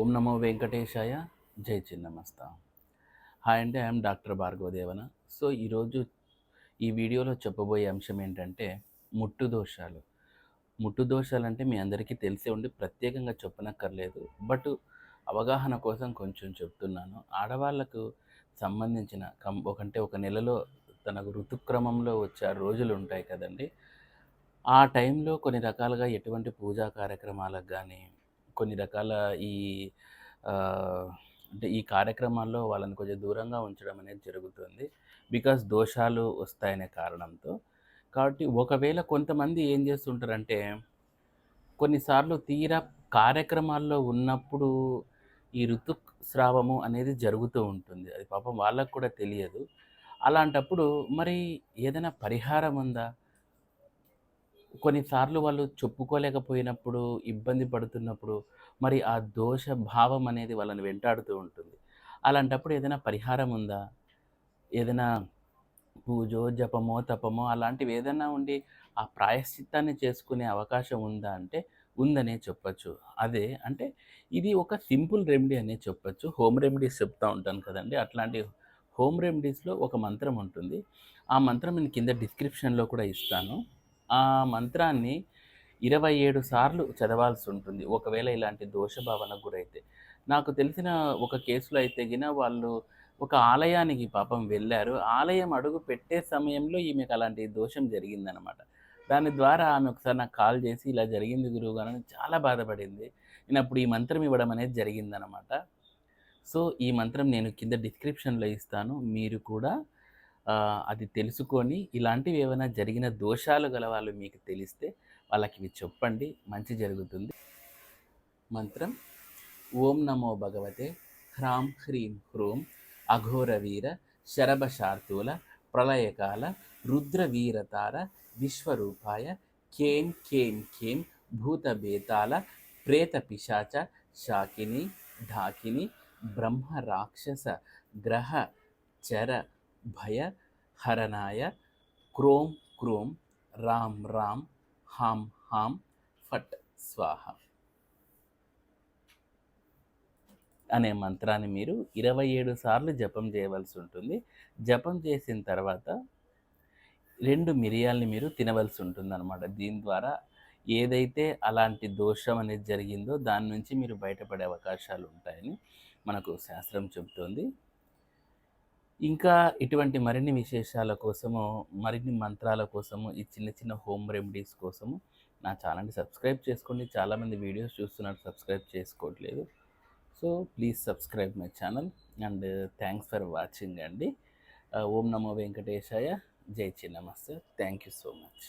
ఓం నమో వెంకటేశాయ. జై చిన్నమస్త. హాయ్ అండి ఐఎమ్ డాక్టర్ భార్గవదేవన. సో ఈరోజు ఈ వీడియోలో చెప్పబోయే అంశం ఏంటంటే ముట్టు దోషాలు. ముట్టు దోషాలు అంటే మీ అందరికీ తెలిసే ఉండి ప్రత్యేకంగా చెప్పనక్కర్లేదు. బట్ అవగాహన కోసం కొంచెం చెప్తున్నాను. ఆడవాళ్ళకు సంబంధించిన కం ఒకంటే ఒక నెలలో తనకు ఋతుక్రమంలో వచ్చే రోజులు ఉంటాయి కదండి. ఆ టైంలో కొన్ని రకాలుగా ఎటువంటి పూజా కార్యక్రమాలకు కానీ కొన్ని రకాల ఈ అంటే ఈ కార్యక్రమాల్లో వాళ్ళని కొంచెం దూరంగా ఉంచడం అనేది జరుగుతుంది. బికాస్ దోషాలు వస్తాయనే కారణంతో. కాబట్టి ఒకవేళ కొంతమంది ఏం చేస్తుంటారంటే కొన్నిసార్లు తీరా కార్యక్రమాల్లో ఉన్నప్పుడు ఈ ఋతుస్రావము అనేది జరుగుతూ ఉంటుంది. అది పాపం వాళ్ళకు కూడా తెలియదు. అలాంటప్పుడు మరి ఏదైనా పరిహారం ఉందా? కొన్నిసార్లు వాళ్ళు చెప్పుకోలేకపోయినప్పుడు ఇబ్బంది పడుతున్నప్పుడు మరి ఆ దోష భావం అనేది వాళ్ళని వెంటాడుతూ ఉంటుంది. అలాంటప్పుడు ఏదైనా పరిహారం ఉందా? ఏదైనా పూజో జపమో తపమో అలాంటివి ఏదైనా ఉండి ఆ ప్రాయశ్చిత్తాన్ని చేసుకునే అవకాశం ఉందా అంటే ఉందనే చెప్పచ్చు. అదే అంటే ఇది ఒక సింపుల్ రెమెడీ అనే చెప్పచ్చు. హోమ్ రెమెడీస్ చెప్తూ ఉంటాను కదండి. అట్లాంటి హోమ్ రెమెడీస్లో ఒక మంత్రం ఉంటుంది. ఆ మంత్రం నేను కింద డిస్క్రిప్షన్లో కూడా ఇస్తాను. ఆ మంత్రాన్ని ఇరవై ఏడు సార్లు చదవాల్సి ఉంటుంది. ఒకవేళ ఇలాంటి దోష భావనకు గురైతే. నాకు తెలిసిన ఒక కేసులో అయితే గిన వాళ్ళు ఒక ఆలయానికి పాపం వెళ్ళారు. ఆలయం అడుగు పెట్టే సమయంలో ఈమెకు అలాంటి దోషం జరిగిందనమాట దాని ద్వారా ఆమె ఒకసారి నాకు కాల్ చేసి ఇలా జరిగింది గురువు గారు చాలా బాధపడింది. నేను అప్పుడు ఈ మంత్రం ఇవ్వడం అనేది జరిగిందనమాట సో ఈ మంత్రం నేను కింద డిస్క్రిప్షన్లో ఇస్తాను. మీరు కూడా అది తెలుసుకొని ఇలాంటివి ఏమైనా జరిగిన దోషాలు గల వాళ్ళు మీకు తెలిస్తే వాళ్ళకి ఇవి చెప్పండి. మంచి జరుగుతుంది. మంత్రం. ఓం నమో భగవతే. హ్రాం హ్రీం హ్రూం. అఘోరవీర శరభశార్తూల ప్రళయకాల రుద్రవీరతార విశ్వరూపాయ కేం కేం కేం భూతబేతాల ప్రేత పిశాచ. శాకిని. ఢాకిని. బ్రహ్మ రాక్షస. గ్రహ. చర. భయ. హరణాయ క్రోం క్రోం రామ్ రామ్ హాం హాం ఫట్ స్వాహ. అనే మంత్రాన్ని మీరు ఇరవై ఏడు సార్లు జపం చేయవలసి ఉంటుంది. జపం చేసిన తర్వాత రెండు మిరియాల్ని మీరు తినవలసి ఉంటుంది అనమాట దీని ద్వారా ఏదైతే అలాంటి దోషం అనేది జరిగిందో దాని నుంచి మీరు బయటపడే అవకాశాలు ఉంటాయని మనకు శాస్త్రం చెబుతోంది. ఇంకా ఇటువంటి మరిన్ని విశేషాల కోసము మరిన్ని మంత్రాల కోసము ఈ చిన్న చిన్న హోమ్ రెమెడీస్ కోసము నా ఛానల్ని సబ్స్క్రైబ్ చేసుకోండి. చాలామంది వీడియోస్ చూస్తున్నారు సబ్స్క్రైబ్ చేసుకోవట్లేదు. So please subscribe my channel and thanks for watching అండి. ఓం నమో వెంకటేశాయ. జై Chinnamaste thank you so much.